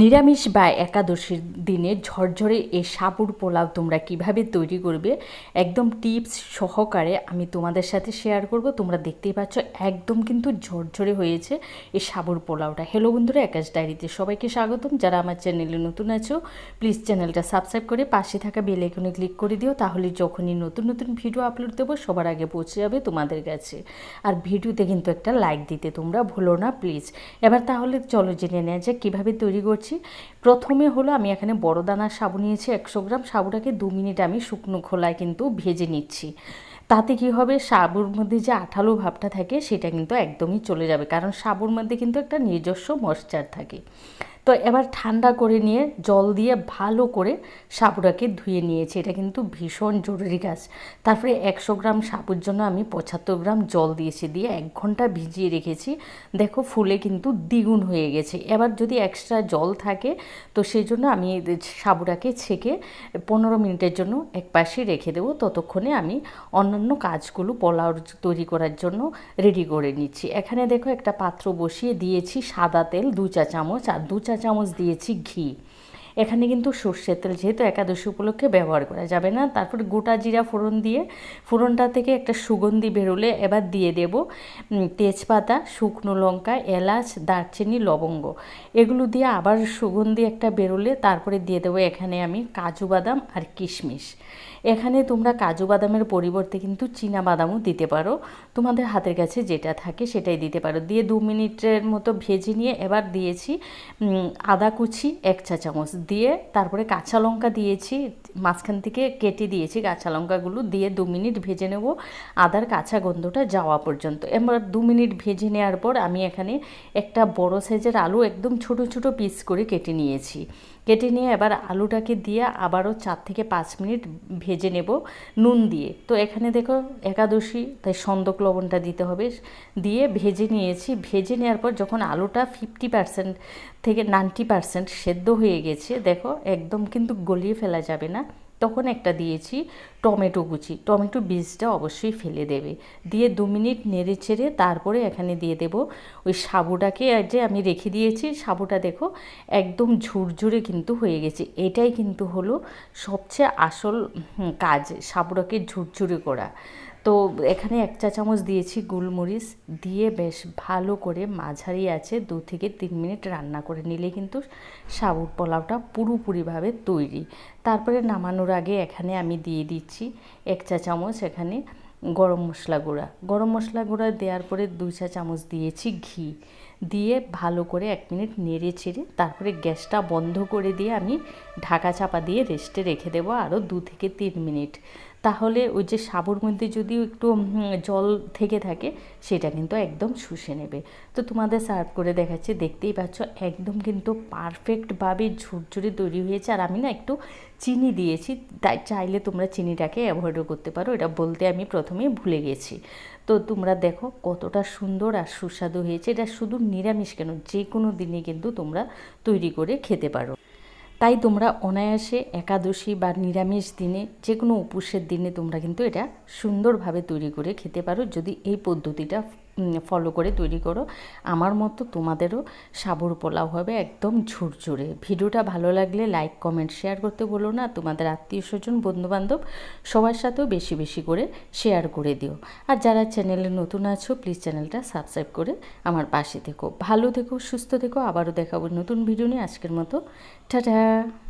নিরামিষ বা একাদশীর দিনে ঝরঝরে এই সাবুর পোলাও তোমরা কীভাবে তৈরি করবে, একদম টিপস সহকারে আমি তোমাদের সাথে শেয়ার করব। তোমরা দেখতেই পাচ্ছ একদম কিন্তু ঝরঝরে হয়েছে এই সাবুর পোলাওটা। হ্যালো বন্ধুরা একাশ ডায়েরিতে সবাইকে স্বাগতম। যারা আমার চ্যানেলে নতুন আছো প্লিজ চ্যানেলটা সাবস্ক্রাইব করে পাশে থাকা বেল আইকনে ক্লিক করে দিও, তাহলে যখনই নতুন নতুন ভিডিও আপলোড দেবো, সবার আগে পৌঁছে যাবে তোমাদের কাছে। আর ভিডিওতে কিন্তু একটা লাইক দিতে তোমরা ভুলো না প্লিজ এবার তাহলে চলো জেনে নেওয়া যাক কীভাবে তৈরি করছি। প্রথমে হলো আমি এখানে বড় দানার সাবু নিয়েছি একশো গ্রাম। সাবুটাকে দু মিনিট আমি শুকনো খোলায় কিন্তু ভেজে নিচ্ছি। তাতে কি হবে? সাবুর মধ্যে যে আঠালো ভাবটা থাকে, সেটা কিন্তু একদমই চলে যাবে। কারণ সাবুর মধ্যে কিন্তু একটা নিজস্ব মশ্চার থাকে। তো এবার ঠান্ডা করে নিয়ে জল দিয়ে ভালো করে সাবুটাকে ধুয়ে নিয়েছি। এটা কিন্তু ভীষণ জরুরি কাজ। তারপরে একশো গ্রাম সাবুর জন্য আমি পঁচাত্তর গ্রাম জল দিয়েছি, দিয়ে এক ঘণ্টা ভিজিয়ে রেখেছি। দেখো ফুলে কিন্তু দ্বিগুণ হয়ে গেছে। এবার যদি এক্সট্রা জল থাকে, তো সেই জন্য আমি সাবুটাকে ছেঁকে পনেরো মিনিটের জন্য এক পাশে রেখে দেবো। ততক্ষণে আমি অন্যান্য কাজগুলো পোলাও তৈরি করার জন্য রেডি করে নিচ্ছি। এখানে দেখো একটা পাত্র বসিয়ে দিয়েছি সাদা তেল, দু চা চামচ। আর দু চা চামচ দিয়েছি ঘি। এখানে কিন্তু সর্ষের তেল যেহেতু একাদশী উপলক্ষে ব্যবহার করা যাবে না, তারপরে গোটা জিরা ফোড়ন দিয়ে, ফোড়নটা থেকে একটা সুগন্ধি বেরোলে এবার দিয়ে দেব তেজপাতা, শুকনো লঙ্কা, এলাচ, দারচিনি, লবঙ্গ। এগুলো দিয়ে আবার সুগন্ধি একটা বেরোলে তারপরে দিয়ে দেবো এখানে আমি কাজু বাদাম আর কিশমিশ। এখানে তোমরা কাজু বাদামের পরিবর্তে কিন্তু চীনা বাদামও দিতে পারো, তোমাদের হাতের কাছে যেটা থাকে সেটাই দিতে পারো। দিয়ে দু মিনিটের মতো ভেজে নিয়ে এবার দিয়েছি আদা কুচি এক চা চামচ। দিয়ে তারপরে কাঁচা লঙ্কা দিয়েছি মাঝখান থেকে কেটে দিয়েছি কাঁচা লঙ্কাগুলো, দিয়ে দু মিনিট ভেজে নেব আদার কাঁচা গন্ধটা যাওয়া পর্যন্ত। এবার দু মিনিট ভেজে নেওয়ার পর আমি এখানে একটা বড় সাইজের আলু একদম ছোট ছোট পিস করে কেটে নিয়েছি। কেটে নিয়ে এবার আলুটাকে দিয়ে আবারও চার থেকে পাঁচ মিনিট ভেজে নেব নুন দিয়ে। তো এখানে দেখো একাদশী, তাই সন্দক লবণটা দিতে হবে। দিয়ে ভেজে নিয়েছি। ভেজে নেওয়ার পর যখন আলুটা ফিফটি পার্সেন্ট থেকে নাইনটি পার্সেন্ট সেদ্ধ হয়ে গেছে, দেখো একদম কিন্তু গলিয়ে ফেলা যাবে না। তখন একটা দিয়েছি টমেটো কুচি। টমেটো বীজটা অবশ্যই ফেলে দেবে। দিয়ে দু মিনিট নেড়ে ছেড়ে তারপরে এখানে দিয়ে দেব ওই সাবুটাকে। যে আমি রেখে দিয়েছি সাবুটা দেখো একদম ঝুরঝুরে কিন্তু হয়ে গেছে। এটাই কিন্তু হলো সবচেয়ে আসল কাজ সাবুটাকে ঝুরঝুরে করা। তো এখানে এক চা চামচ দিয়েছি গোলমরিচ। দিয়ে বেশ ভালো করে মাঝারি আছে, দু থেকে তিন মিনিট রান্না করে নিলে কিন্তু সাবুর পোলাওটা পুরোপুরিভাবে তৈরি। তারপরে নামানোর আগে এখানে আমি দিয়ে দিচ্ছি এক চা চামচ এখানে গরম মশলা গুঁড়া। গরম মশলা গুঁড়া দেওয়ার পরে দুই চা চামচ দিয়েছি ঘি। দিয়ে ভালো করে এক মিনিট নেড়ে ছেড়ে তারপরে গ্যাসটা বন্ধ করে দিয়ে আমি ঢাকা চাপা দিয়ে রেস্টে রেখে দেবো আরও দু থেকে তিন মিনিট। তাহলে ওই যে সাবুর মধ্যে যদি একটু জল থেকে থাকে, সেটা কিন্তু একদম শুষে নেবে। তো তোমাদের সার্ভ করে দেখাচ্ছি, দেখতেই পাচ্ছ, একদম কিন্তু পারফেক্টভাবে ঝুরঝুরে তৈরি হয়েছে। আর আমি না একটু চিনি দিয়েছি, তাই চাইলে তোমরা চিনিটাকে অ্যাভয়েডও করতে পারো। এটা বলতে আমি প্রথমেই ভুলে গেছি। তো তোমরা দেখো কতটা সুন্দর আর সুস্বাদু হয়েছে। এটা শুধু নিরামিষ কেন যে কোনো দিনে কিন্তু তোমরা তৈরি করে খেতে পারো। তাই তোমরা অনায়াসে একাদশী বা নিরামিষ দিনে যে কোনো উপোসের দিনে তোমরা কিন্তু এটা সুন্দরভাবে তৈরি করে খেতে পারো যদি এই পদ্ধতিটা ফলো করে তৈরি করো। আমার মতো তোমাদেরও সাবুর পোলাও হবে একদম ঝুরঝুরে। ভিডিওটা ভালো লাগলে লাইক কমেন্ট শেয়ার করতে বলো না। তোমাদের আত্মীয় স্বজন, বন্ধুবান্ধব সবার সাথেও বেশি বেশি করে শেয়ার করে দিও। আর যারা চ্যানেলে নতুন আছো প্লিজ চ্যানেলটা সাবস্ক্রাইব করে আমার পাশে থেকো। ভালো থেকো, সুস্থ থেকো। আবারও দেখাবো নতুন ভিডিও নিয়ে। আজকের মতো, টাটা।